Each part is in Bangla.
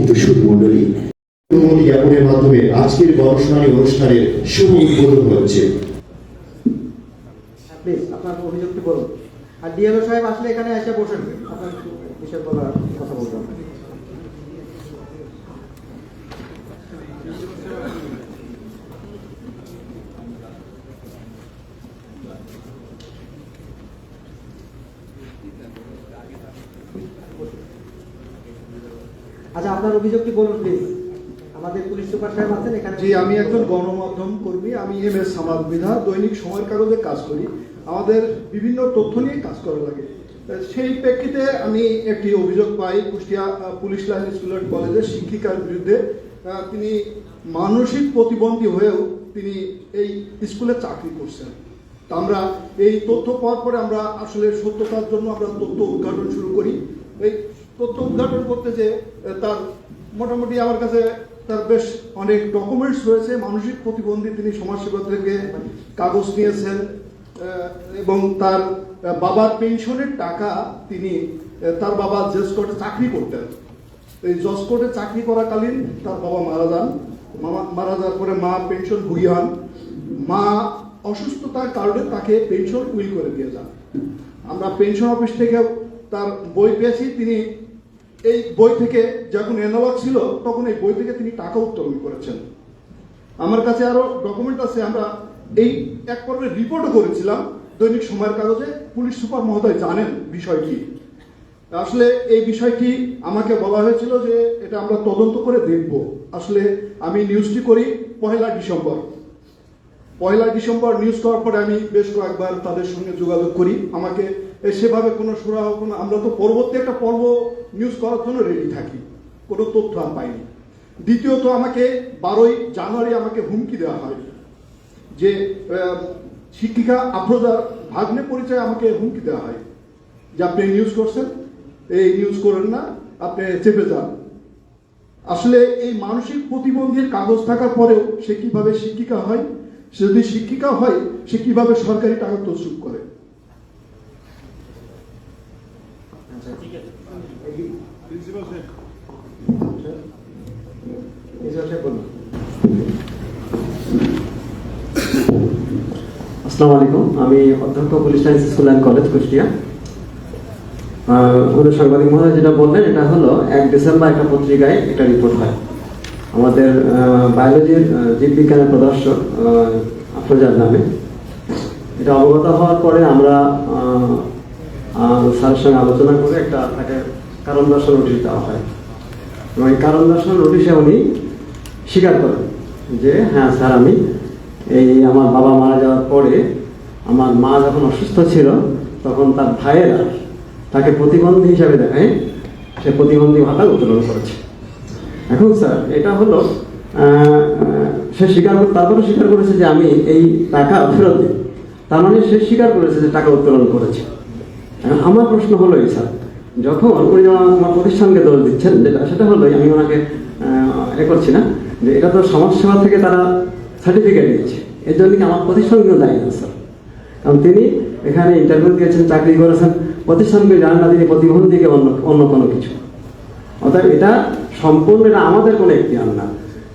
সম্মানিত সুধী মণ্ডলী জ্ঞাপনের মাধ্যমে আজকের গণশুনানি অনুষ্ঠানের শুভ উদ্বোধন হচ্ছে। আপনার অভিযোগটি বলুন। আর ডিএলও সাহেব আসলে এখানে এসে বসেন। আপনার বিষয় বলার কথা বলবেন আচ্ছা আপনার অভিযোগটি বলুন প্লিজ আমাদের পুলিশ সুপার সাহেব আছেন, এখানে জি, আমি একজন গণমাধ্যম কর্মী, আমি এম এস সামাদ বিধা, দৈনিক সময়ের কাগজে কাজ করি। আমাদের বিভিন্ন তথ্য নিয়ে কাজ করা লাগে। সেই প্রেক্ষিতে আমি একটি অভিযোগ পাই, Kushtia police line school and কলেজের শিক্ষিকার বিরুদ্ধে। তিনি মানসিক প্রতিবন্ধী হয়েও তিনি এই স্কুলে চাকরি করছেন। তা আমরা এই তথ্য পাওয়ার পরে আমরা আসলে সত্যতার জন্য আমরা তথ্য উদ্ঘাটন শুরু করি। এই তথ্য উদ্ঘাটন করতে যে তার মোটামুটি আমার কাছে তার বেশ অনেক ডকুমেন্টস রয়েছে, মানসিক প্রতিবন্ধী তিনি সমাজসেবা থেকে কাগজ নিয়েছেন এবং তার বাবার পেনশনের টাকা তিনি তার বাবা জজ কোর্টে চাকরি করতেন। এই জজ কোর্টে চাকরি করাকালীন তার বাবা মারা যান। মারা যাওয়ার পরে মা পেনশন ভুগি হন। মা অসুস্থতার কারণে তাকে পেনশন উইল করে দিয়ে যান। আমরা পেনশন অফিস থেকে তার বই পেয়েছি, তিনি এই বই থেকে যখন এনোভা ছিল, তখন এই বই থেকে তিনি টাকা উত্তোলন করেছেন। আমার কাছে আরও ডকুমেন্ট আছে, আমরা এই এক পর্বে রিপোর্টও করেছিলাম, দৈনিক সময়ের কাগজে। পুলিশ সুপার মহোদয় জানেন বিষয়টি। আসলে এই বিষয়টি আমাকে বলা হয়েছিল যে এটা আমরা তদন্ত করে দেখব। আসলে আমি নিউজটি করি পহেলা ডিসেম্বর। পয়লা ডিসেম্বর নিউজ করার পরে আমি বেশ কয়েকবার তাদের সঙ্গে যোগাযোগ করি। আমাকে সেভাবে কোনো সুরাহ, কোনো আমরা তো পরবর্তী একটা পর্ব নিউজ করার জন্য রেডি থাকি। কোনো তথ্য আর পাইনি। দ্বিতীয়ত আমাকে বারোই জানুয়ারি আমাকে হুমকি দেওয়া হয় যে শিক্ষিকা আফরোজার ভাগ্নে পরিচয় আমাকে হুমকি দেওয়া হয়। যে আপনি নিউজ করছেন, এই নিউজ করেন না, আপনি চেপে যান। আসলে এই মানসিক প্রতিবন্ধীর কাগজ থাকার পরেও সে কীভাবে শিক্ষিকা হয়, সে যদি শিক্ষিকা হয়, সে কীভাবে সরকারি টাকা তসরুপ করে আচ্ছা এই- প্রিন্সিপাল সাহেব বলুন আসসালামু আলাইকুম। আমি অধ্যক্ষ police school and college, Kushtia. সাংবাদিক মহোদয় যেটা বললেন, এটা হলো এক ডিসেম্বর একটা পত্রিকায় একটা রিপোর্ট হয়। আমাদের বায়োলজির জীববিজ্ঞানের প্রদর্শক আফরোজার নামে। এটা অবগত হওয়ার পরে আমরা স্যারের সঙ্গে আলোচনা করে একটা তাকে কারণ দর্শন নোটিশ দেওয়া হয়। এবং এই কারণ দর্শন নোটিশে উনি স্বীকার করেন যে হ্যাঁ স্যার, আমি এই আমার বাবা মারা যাওয়ার পরে আমার মা যখন অসুস্থ ছিল, তখন তার ভাইয়েরা তাকে প্রতিবন্ধী হিসাবে দেখায়। সে প্রতিবন্ধী ভাতা উত্তোলন করেছে। এখন স্যার, এটা হলো সে স্বীকার করে, তারপরে স্বীকার করেছে যে আমি এই টাকা ফেরত দিই। তার মানে সে স্বীকার করেছে যে টাকা উত্তোলন করেছে। আমার প্রশ্ন হলো এই, স্যার যখন উনি আমার প্রতিষ্ঠানকে দোষ দিচ্ছেন, যেটা সেটা হলো আমি ওনাকে এ করছি না, যে এটা তো সমাজসেবা থেকে তারা সার্টিফিকেট দিচ্ছে এর জন্য কি আমার প্রতিষ্ঠানকেও দায়ী না, স্যার? কারণ তিনি এখানে ইন্টারভিউ দিয়েছেন, চাকরি করেছেন, প্রতিষ্ঠানকে জানেন না, তিনি প্রতিবন্ধীকে অন্য অন্য কোনো কিছু। অর্থাৎ এটা সম্পূর্ণ, এটা আমাদের কোনো এখতিয়ার না।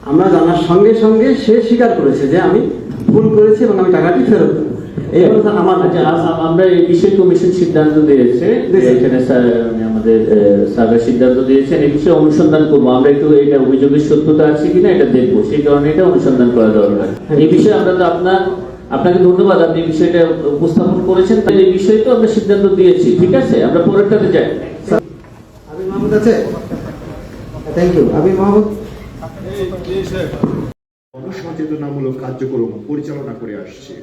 আমরা জানার সঙ্গে সঙ্গে সে স্বীকার করেছে যে আমি ভুল করেছি এবং আমি টাকাটি ফেরত দেবো আমার আম- আমরা এই বিষয়ে কমিশন সিদ্ধান্ত দিয়েছে এখানে আমাদের স্যারের সিদ্ধান্ত দিয়েছেন এই বিষয়ে অনুসন্ধান করব। আমরা একটু এটা অভিযোগের সত্যতা আছে কিনা এটা দেখব। সেই কারণে এটা অনুসন্ধান করা দরকার। এই বিষয়ে আমরা তো আপনার আপনাকে ধন্যবাদ আপনি এই বিষয়টা উপস্থাপন করেছেন তাই এই বিষয়ে তো আমরা সিদ্ধান্ত দিয়েছি। ঠিক আছে? আমরা পরেরটাতে যাই। আবির মাহমুদ আছে? Thank you Abir Mahmud? গণসচেতনামূলক কার্যক্রম পরিচালনা করে আসছে।